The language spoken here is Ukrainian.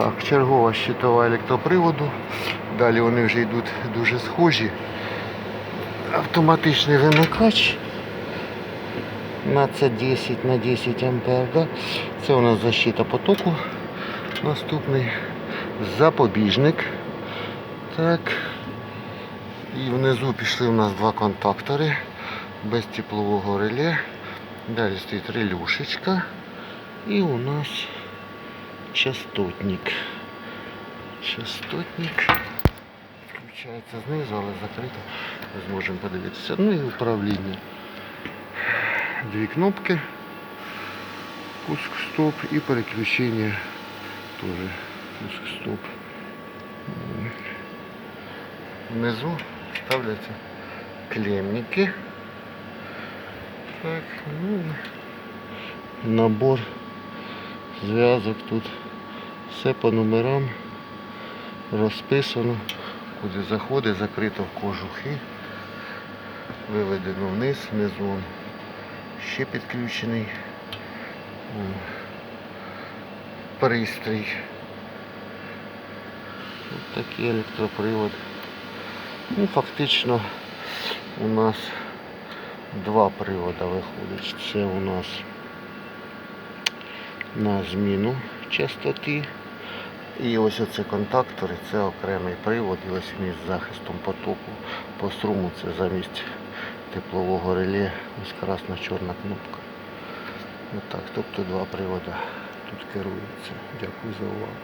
Так, чергова щитова електроприводу. Далі вони вже йдуть дуже схожі. Автоматичний вимикач на це 10 на 10 ампер. Да? Це у нас защита потоку. Наступний запобіжник. Так. І внизу пішли у нас два контактори без теплового реле. Далі стоїть релюшечка. І у нас частотник. Частотник. Включається знизу, але закрито. Ми зможемо подивитися. Ну і управління. Дві кнопки. Пуск стоп і переключення теж пуск стоп. М. Внизу ставляться клемники. Так, ну, і набор зв'язок тут. Все по номерам розписано. Куди заходить, закрито в кожухи. Виведено вниз, внизу ще підключений пристрій. Ось такий електропривод. Ну, фактично у нас два привода виходить. Це у нас на зміну частоти. І ось оці контактори, це окремий привод, і ось між захистом потоку по струму це замість теплового реле, ось красна-чорна кнопка. Отак, тобто два привода тут керуються. Дякую за увагу.